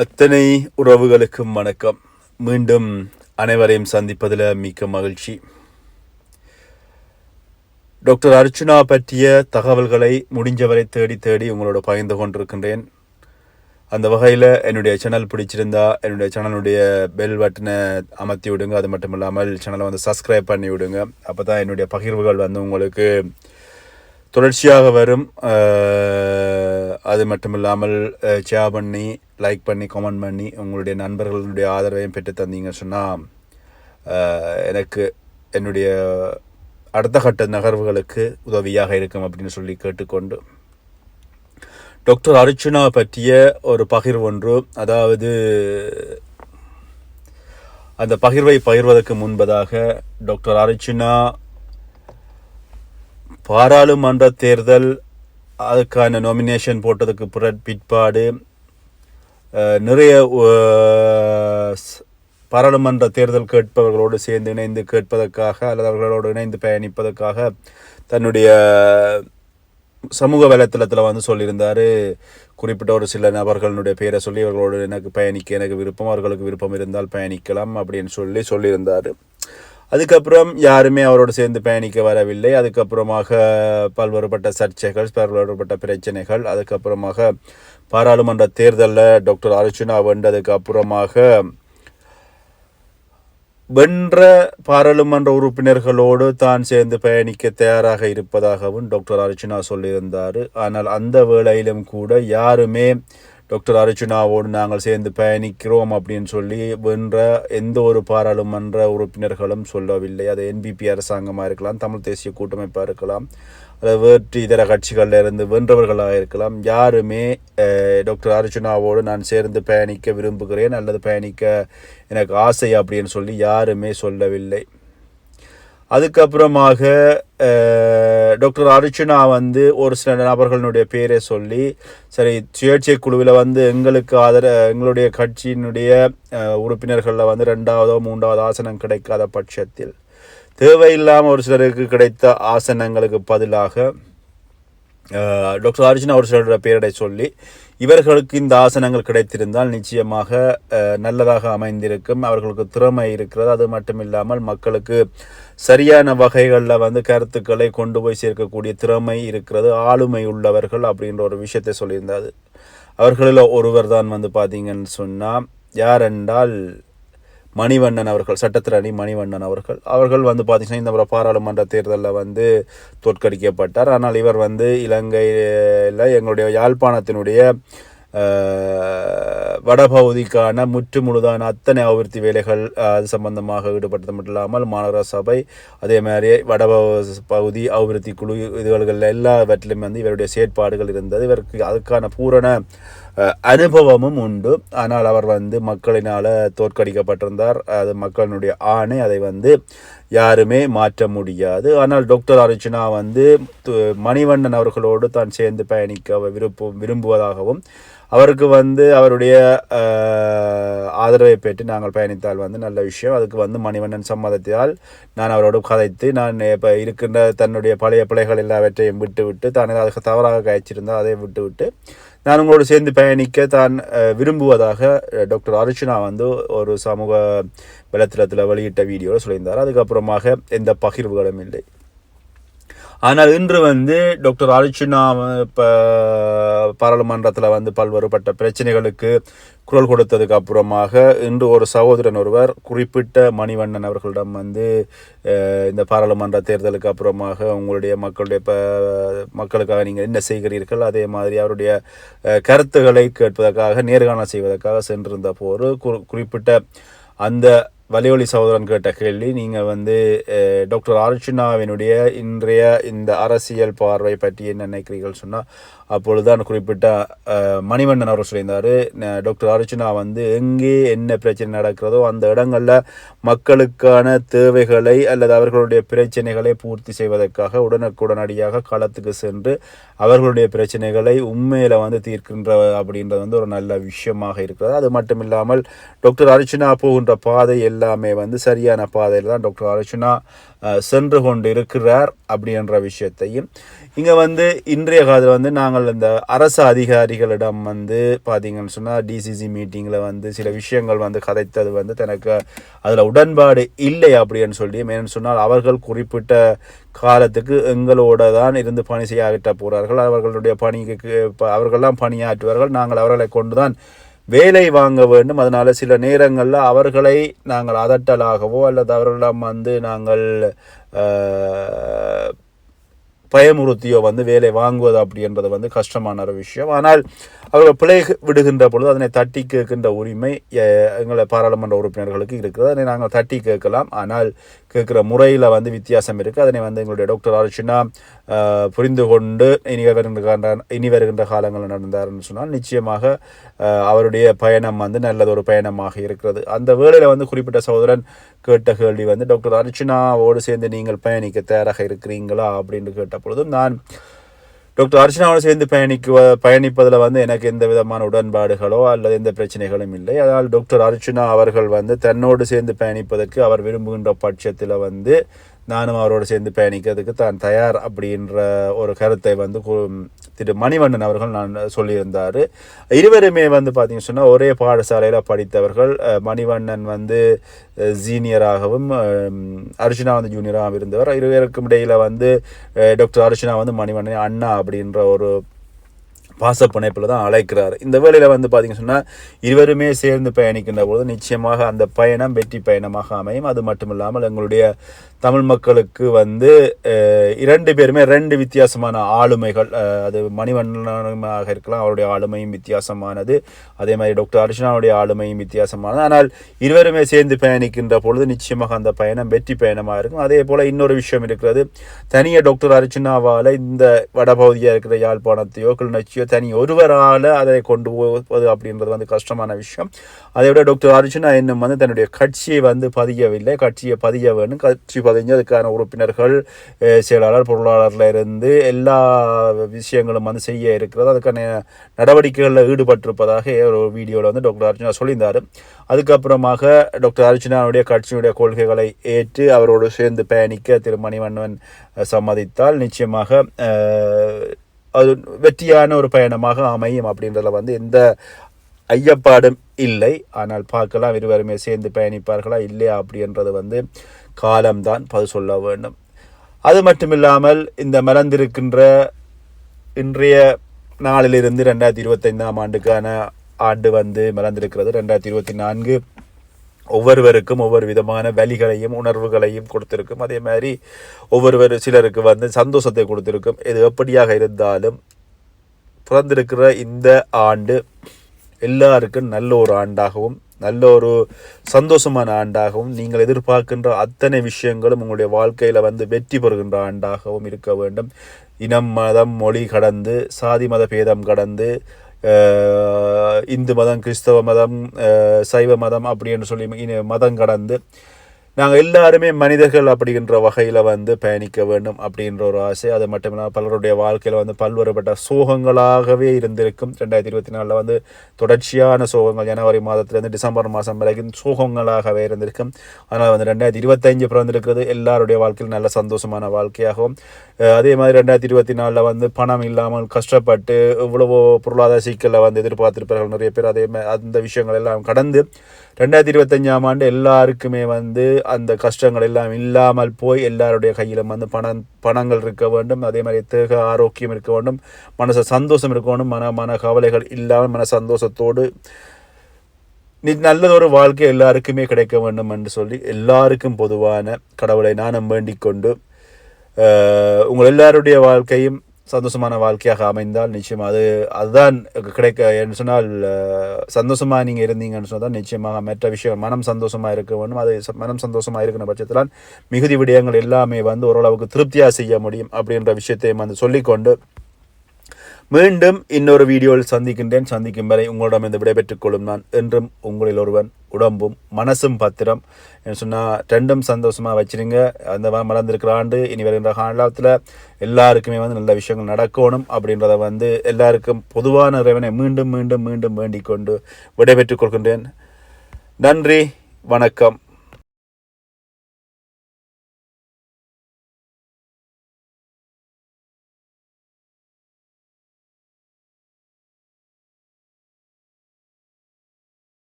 அத்தனை உறவுகளுக்கும் வணக்கம். மீண்டும் அனைவரையும் சந்திப்பதில் மிக்க மகிழ்ச்சி. டாக்டர் அர்ச்சுனா பற்றிய தகவல்களை முடிஞ்சவரை தேடி தேடி உங்களோட பகிர்ந்து கொண்டிருக்கின்றேன். அந்த வகையில் என்னுடைய சேனல் பிடிச்சிருந்தா என்னுடைய சேனலுடைய பெல் பட்டனை அமர்த்தி விடுங்க. அது மட்டும் இல்லாமல் சேனலை வந்து சப்ஸ்கிரைப் பண்ணி விடுங்க. அப்போ தான் என்னுடைய பகிர்வுகள் வந்து உங்களுக்கு தொடர்ச்சியாக வரும். அது மட்டும் இல்லாமல் ஷேர் பண்ணி லைக் பண்ணி கமெண்ட் பண்ணி உங்களுடைய நண்பர்களுடைய ஆதரவையும் பெற்று தந்தீங்கன்னு சொன்னால் எனக்கு என்னுடைய அடுத்த கட்ட நகர்வுகளுக்கு உதவியாக இருக்கும் அப்படின்னு சொல்லி கேட்டுக்கொண்டு டாக்டர் அர்ச்சுனா பற்றிய ஒரு பகிர்வு ஒன்று அதாவது அந்த பகிர்வை பகிர்வதற்கு முன்பதாக டாக்டர் அர்ச்சுனா பாராளுமன்ற தேர்தல் அதுக்கான நாமினேஷன் போட்டதுக்கு பிற பிற்பாடு நிறைய பாராளுமன்ற தேர்தல் கேட்பவர்களோடு சேர்ந்து இணைந்து கேட்பதற்காக அல்லது அவர்களோடு இணைந்து பயணிப்பதற்காக தன்னுடைய சமூக வலைத்தளத்தில் வந்து சொல்லியிருந்தார். குறிப்பிட்ட ஒரு சில நபர்களுடைய பேரை சொல்லி இவர்களோடு எனக்கு பயணிக்க எனக்கு விருப்பம் அவர்களுக்கு விருப்பம் இருந்தால் பயணிக்கலாம் அப்படின்னு சொல்லி சொல்லியிருந்தார். அதுக்கப்புறம் யாருமே அவரோடு சேர்ந்து பயணிக்க வரவில்லை. அதுக்கப்புறமாக பல்வேறுபட்ட சர்ச்சைகள் பல்வேறுபட்ட பிரச்சனைகள் அதுக்கப்புறமாக பாராளுமன்ற தேர்தலில் டாக்டர் அர்ச்சுனா வென்றதுக்கு அப்புறமாக வென்ற பாராளுமன்ற உறுப்பினர்களோடு தான் சேர்ந்து பயணிக்க தயாராக இருப்பதாகவும் டாக்டர் அர்ச்சுனா சொல்லியிருந்தார். ஆனால் அந்த வேளையிலும் கூட யாருமே டாக்டர் அர்ஜுனாவோடு நாங்கள் சேர்ந்து பயணிக்கிறோம் அப்படின்னு சொல்லி வென்ற எந்த ஒரு பாராளுமன்ற உறுப்பினர்களும் சொல்லவில்லை. அது என்பிபி அரசாங்கமாக இருக்கலாம் தமிழ் தேசிய கூட்டமைப்பாக இருக்கலாம் அல்லது வேற்று இதர கட்சிகளில் இருந்து வென்றவர்களாக இருக்கலாம். யாருமே டாக்டர் அர்ஜுனாவோடு நான் சேர்ந்து பயணிக்க விரும்புகிறேன் அல்லது பயணிக்க எனக்கு ஆசை அப்படின்னு சொல்லி யாருமே சொல்லவில்லை. அதுக்கப்புறமாக டாக்டர் அர்ச்சனா வந்து ஒரு சில நபர்களுடைய பேரை சொல்லி சரி சுயேட்சை குழுவில் வந்து எங்களுக்கு ஆதர எங்களுடைய கட்சியினுடைய உறுப்பினர்களில் வந்து ரெண்டாவதோ மூன்றாவது ஆசனம் கிடைக்காத பட்சத்தில் தேவையில்லாமல் ஒரு சிலருக்கு கிடைத்த ஆசனங்களுக்கு பதிலாக டாக்டர் அர்ஜுன் அவர் சிலருடைய பெயரை சொல்லி இவர்களுக்கு இந்த ஆசனங்கள் கிடைத்திருந்தால் நிச்சயமாக நல்லதாக அமைந்திருக்கும் அவர்களுக்கு திறமை இருக்கிறது. அது மட்டும் இல்லாமல் மக்களுக்கு சரியான வகைகளில் வந்து கருத்துக்களை கொண்டு போய் சேர்க்கக்கூடிய திறமை இருக்கிறது. ஆளுமை உள்ளவர்கள் அப்படின்ற ஒரு விஷயத்தை சொல்லியிருந்தார். அவர்களில் ஒருவர் தான் வந்து பார்த்தீங்கன்னு சொன்னால் யார் என்றால் மணிவண்ணன் அவர்கள் சட்டத்திரணி மணிவண்ணன் அவர்கள் அவர்கள் வந்து பார்த்தீங்கன்னா இந்த முறை பாராளுமன்ற தேர்தலில் வந்து தோற்கடிக்கப்பட்டார். ஆனால் இவர் வந்து இலங்கையில் எங்களுடைய யாழ்ப்பாணத்தினுடைய வடபகுதிக்கான முற்று முழுதான அத்தனை அபிவிருத்தி வேலைகள் அது சம்பந்தமாக ஈடுபட்டது மட்டும் இல்லாமல் மாநகர சபை அதே மாதிரி வட பகுதி அபிவிருத்தி குழு இதுகளில் எல்லாவற்றிலும் வந்து இவருடைய செயற்பாடுகள் இருந்தது. இவருக்கு அதுக்கான பூரண அனுபவமும் உண்டு. ஆனால் அவர் வந்து மக்களினால் தோற்கடிக்கப்பட்டிருந்தார். அது மக்களினுடைய ஆணை. அதை வந்து யாருமே மாற்ற முடியாது. ஆனால் டாக்டர் அர்ச்சனா வந்து மணிவண்ணன் அவர்களோடு தான் சேர்ந்து பயணிக்க விருப்பம் விரும்புவதாகவும் அவருக்கு வந்து அவருடைய ஆதரவை பெற்று நாங்கள் பயணித்தால் வந்து நல்ல விஷயம். அதுக்கு வந்து மணிவண்ணன் சம்மதத்தால் நான் அவரோடு கதைத்து நான் இப்போ இருக்கின்ற தன்னுடைய பழைய பிள்ளைகள் எல்லாவற்றையும் விட்டு விட்டு தான் ஏதாவது தவறாக கழிச்சிருந்தால் அதை விட்டு விட்டு நான் உங்களோடு சேர்ந்து பயணிக்க தான் விரும்புவதாக டாக்டர் அர்ச்சனா வந்து ஒரு சமூக வலைத்தளத்தில் வெளியிட்ட வீடியோவில் சொல்லியிருந்தார். அதுக்கப்புறமாக எந்த பகிர்வுகளும் இல்லை. ஆனால் இன்று வந்து டாக்டர் அர்ச்சுனா இப்போ பாராளுமன்றத்தில் வந்து பல்வேறுபட்ட பிரச்சனைகளுக்கு குரல் கொடுத்ததுக்கு அப்புறமாக இன்று ஒரு சகோதரன் ஒருவர் குறிப்பிட்ட மணிவண்ணன் அவர்களிடம் வந்து இந்த பாராளுமன்ற தேர்தலுக்கு அப்புறமாக உங்களுடைய மக்களுடைய ப மக்களுக்காக நீங்கள் என்ன செய்கிறீர்கள்? அதே மாதிரி அவருடைய கருத்துக்களை கேட்பதற்காக நேர்காணல் செய்வதற்காக சென்றிருந்த போது குறிப்பிட்ட அந்த வலியொலி சகோதரன் கேட்ட கேள்வி நீங்கள் வந்து டாக்டர் அர்ச்சுனாவினுடைய இன்றைய இந்த அரசியல் பார்வை பற்றி என்ன நினைக்கிறீர்கள் சொன்னால் அப்பொழுதுதான் குறிப்பிட்ட மணிவண்ணன் அவர் சொல்லியிருந்தார் டாக்டர் அர்ச்சுனா வந்து எங்கே என்ன பிரச்சனை நடக்கிறதோ அந்த இடங்களில் மக்களுக்கான தேவைகளை அல்லது அவர்களுடைய பிரச்சனைகளை பூர்த்தி செய்வதற்காக உடனுக்குடனடியாக களத்துக்கு சென்று அவர்களுடைய பிரச்சனைகளை உண்மையில் வந்து தீர்க்கின்ற அப்படின்றது வந்து ஒரு நல்ல விஷயமாக இருக்கிறது. அது மட்டும் இல்லாமல் டாக்டர் அர்ச்சுனா போகின்ற பாதை எல்லாம் எல்லாமே வந்து சரியான பாதையில் தான் டாக்டர் அர்ச்சுனா சென்று கொண்டு இருக்கிறார் அப்படின்ற விஷயத்தையும். இங்கே வந்து இன்றைய காலத்தில் வந்து நாங்கள் இந்த அரசு அதிகாரிகளிடம் வந்து பார்த்தீங்கன்னு சொன்னால் டிசிசி மீட்டிங்கில் வந்து சில விஷயங்கள் வந்து கதைத்தது வந்து தனக்கு அதில் உடன்பாடு இல்லை அப்படின்னு சொல்லி ஏன்னு சொன்னால் அவர்கள் குறிப்பிட்ட காலத்துக்கு எங்களோட தான் இருந்து பணி செய்யாகிட்ட போகிறார்கள் அவர்களுடைய பணிக்கு ப- அவர்கள்லாம் பணியாற்றுவார்கள். நாங்கள் அவர்களை கொண்டு தான் வேலை வாங்க வேண்டும். அதனால் சில நேரங்களில் அவர்களை நாங்கள் அதட்டலாகவோ அல்லது அவர்களிடம் வந்து நாங்கள் பயமுறுத்தியோ வந்து வேலை வாங்குவது அப்படின்றது வந்து கஷ்டமான ஒரு விஷயம். ஆனால் அவர்கள் பிழை விடுகின்ற பொழுது அதனை தட்டி கேட்கின்ற உரிமை எங்களை பாராளுமன்ற உறுப்பினர்களுக்கு இருக்குது அதனை நாங்கள் தட்டி கேட்கலாம். ஆனால் கேட்குற முறையில் வந்து வித்தியாசம் இருக்குது அதனை வந்து எங்களுடைய டாக்டர் அர்ச்சனா புரிந்து கொண்டு இனி வருகின்ற இனி வருகின்ற காலங்களில் நடந்தார்னு சொன்னால் நிச்சயமாக அவருடைய பயணம் வந்து நல்லது ஒரு பயணமாக இருக்கிறது. அந்த வேளையில் வந்து குறிப்பிட்ட சகோதரன் கேட்ட கேள்வி வந்து டாக்டர் அர்ச்சனாவோடு சேர்ந்து நீங்கள் பயணிக்க தயாராக இருக்கிறீங்களா? அப்படின்னு கேட்ட பொழுதும் நான் டாக்டர் அர்ச்சனாவோடு சேர்ந்து பயணிக்க பயணிப்பதில் வந்து எனக்கு எந்த விதமான உடன்பாடுகளோ அல்லது எந்த பிரச்சனைகளும் இல்லை. அதனால் டாக்டர் அர்ச்சனா அவர்கள் வந்து தன்னோடு சேர்ந்து பயணிப்பதற்கு அவர் விரும்புகின்ற பட்சத்தில் வந்து நானும் அவரோடு சேர்ந்து பயணிக்கிறதுக்கு தான் தயார் அப்படின்ற ஒரு கருத்தை வந்து திரு மணிவண்ணன் அவர்கள் நான் சொல்லியிருந்தார். இருவருமே வந்து பார்த்தீங்கன்னு சொன்னால் ஒரே பாடசாலையில் படித்தவர்கள். மணிவண்ணன் வந்து சீனியராகவும் அர்ஜுனா வந்து ஜூனியராகவும் இருந்தவர். இருவருக்கும் இடையில் வந்து டாக்டர் அர்ஜுனா வந்து மணிவண்ணன் அண்ணா அப்படின்ற ஒரு பாச பிணைப்பில் தான் அழைக்கிறார். இந்த வேலையில் வந்து பார்த்திங்க சொன்னால் இருவருமே சேர்ந்து பயணிக்கின்ற பொழுது நிச்சயமாக அந்த பயணம் வெற்றி பயணமாக அமையும். அது மட்டும் இல்லாமல் எங்களுடைய தமிழ் மக்களுக்கு வந்து இரண்டு பேருமே ரெண்டு வித்தியாசமான ஆளுமைகள் அது மணிவண்ணனாக இருக்கலாம் அவருடைய ஆளுமையும் வித்தியாசமானது. அதே மாதிரி டாக்டர் அர்ஜுனாவுடைய ஆளுமையும் வித்தியாசமானது. ஆனால் இருவருமே சேர்ந்து பயணிக்கின்ற பொழுது நிச்சயமாக அந்த பயணம் வெற்றி பயணமாக இருக்கும். அதே போல் இன்னொரு விஷயம் இருக்கிறது. தனியாக டாக்டர் அர்ச்சனாவால் இந்த வடபகுதியாக இருக்கிற யாழ்ப்பாணத்தையோ கிளிநொச்சியோ தனி ஒருவரால் அதை கொண்டு போவது அப்படின்றது வந்து கஷ்டமான விஷயம். அதை விட டாக்டர் அர்ஜுனா இன்னும் வந்து தன்னுடைய கட்சியை வந்து பதியவில்லை. கட்சியை பதிய வேணும் கட்சி பதிஞ்சு அதுக்கான உறுப்பினர்கள் செயலாளர் பொருளாளரில் இருந்து எல்லா விஷயங்களும் வந்து செய்ய இருக்கிறது. அதுக்கான நடவடிக்கைகளில் ஈடுபட்டிருப்பதாக ஒரு வீடியோவில் வந்து டாக்டர் அர்ஜுனா சொல்லியிருந்தார். அதுக்கப்புறமாக டாக்டர் அர்ஜுனாவுடைய கட்சியினுடைய கொள்கைகளை ஏற்று அவரோடு சேர்ந்து பயணிக்க திரு மணிவண்ணன் சம்மதித்தால் நிச்சயமாக அது வெற்றியான ஒரு பயணமாக அமையும் அப்படின்றதுல வந்து எந்த ஐயப்பாடும் இல்லை. ஆனால் பார்க்கலாம் இருவருமே சேர்ந்து பயணிப்பார்களா இல்லையா அப்படின்றது வந்து காலம்தான் பதில் சொல்ல வேண்டும். அது மட்டுமில்லாமல் இந்த மறந்திருக்கின்ற இன்றைய நாளிலிருந்து ரெண்டாயிரத்தி இருபத்தைந்தாம் ஆண்டுக்கான ஆண்டு வந்து மறந்திருக்கிறது. ரெண்டாயிரத்தி இருபத்தி நான்கு ஒவ்வொருவருக்கும் ஒவ்வொரு விதமான வலிகளையும் உணர்வுகளையும் கொடுத்துருக்கும். அதே மாதிரி ஒவ்வொருவர் சிலருக்கு வந்து சந்தோஷத்தை கொடுத்துருக்கும். இது எப்படியாக இருந்தாலும் பிறந்திருக்கிற இந்த ஆண்டு எல்லாருக்கும் நல்ல ஒரு ஆண்டாகவும் நல்ல ஒரு சந்தோஷமான ஆண்டாகவும் நீங்கள் எதிர்பார்க்கின்ற அத்தனை விஷயங்களும் உங்களுடைய வாழ்க்கையில் வந்து வெற்றி பெறுகின்ற ஆண்டாகவும் இருக்க வேண்டும். இனம் மதம் மொழி கடந்து சாதி மத பேதம் கடந்து இந்து மதம் கிறிஸ்தவ மதம் சைவ மதம் அப்படின்னு சொல்லி இனி மதம் கடந்து நாங்கள் எல்லாருமே மனிதர்கள் அப்படின்ற வகையில் வந்து பயணிக்க வேண்டும் அப்படின்ற ஒரு ஆசை. அது மட்டும் இல்லாமல் பலருடைய வாழ்க்கையில் வந்து பல்வேறுபட்ட சோகங்களாகவே இருந்திருக்கும். ரெண்டாயிரத்தி இருபத்தி நாலில் வந்து தொடர்ச்சியான சோகங்கள் ஜனவரி மாதத்துலேருந்து டிசம்பர் மாதம் வரைக்கும் சோகங்களாகவே இருந்திருக்கும். அதனால் வந்து ரெண்டாயிரத்தி இருபத்தஞ்சு பிறந்திருக்கிறது. எல்லாருடைய வாழ்க்கையில் நல்ல சந்தோஷமான வாழ்க்கையாகவும் அதே மாதிரி ரெண்டாயிரத்தி இருபத்தி நாலில் வந்து பணம் இல்லாமல் கஷ்டப்பட்டு இவ்வளவோ பொருளாதார சிக்கலில் வந்து எதிர்பார்த்திருப்பார்கள் நிறைய பேர். அதே மாதிரி அந்த விஷயங்கள் எல்லாம் கடந்து ரெண்டாயிரத்தி இருபத்தஞ்சாம் ஆண்டு எல்லாருக்குமே வந்து அந்த கஷ்டங்கள் எல்லாம் இல்லாமல் போய் எல்லாருடைய கையிலும் வந்து பணம் பணங்கள் இருக்க வேண்டும். அதே மாதிரி தேக ஆரோக்கியம் இருக்க வேண்டும். மனசு சந்தோஷம் இருக்க வேண்டும். மன மன கவலைகள் இல்லாமல் மன சந்தோஷத்தோடு நீ நல்லதொரு வாழ்க்கை எல்லாருக்குமே கிடைக்க வேண்டும் என்று சொல்லி எல்லாருக்கும் பொதுவான கடவுளை நானும் வேண்டிக் கொண்டு உங்கள் எல்லாருடைய வாழ்க்கையும் சந்தோஷமான வாழ்க்கையாக அமைந்தால் நிச்சயம் அது அதுதான் கிடைக்க என்று சொன்னால் சந்தோஷமாக நீங்கள் இருந்தீங்கன்னு சொன்னால் நிச்சயமாக மற்ற விஷயம் மனம் சந்தோஷமாக இருக்க வேண்டும். அது மனம் சந்தோஷமாக இருக்கிற பட்சத்தில் மிகுதி விடயங்கள் எல்லாமே வந்து ஓரளவுக்கு திருப்தியாக செய்ய முடியும் அப்படின்ற விஷயத்தையும் வந்து சொல்லிக்கொண்டு மீண்டும் இன்னொரு வீடியோவில் சந்திக்கின்றேன். சந்திக்கும் வரை உங்களிடம் இந்த விடைபெற்றுக் கொள்ளும் நான் என்றும் உங்களில் ஒருவன் உடம்பும் மனசும் பத்திரம். என்ன சொன்னால் ரெண்டும் சந்தோஷமாக வச்சிருங்க. அந்த மறந்துருக்கிற ஆண்டு இனி வருகின்ற காலத்தில் எல்லாருக்குமே வந்து நல்ல விஷயங்கள் நடக்கணும் அப்படின்றத வந்து எல்லாருக்கும் பொதுவான இறைவனை மீண்டும் மீண்டும் மீண்டும் வேண்டிக் கொண்டு விடைபெற்றுக் கொள்கின்றேன். நன்றி வணக்கம்.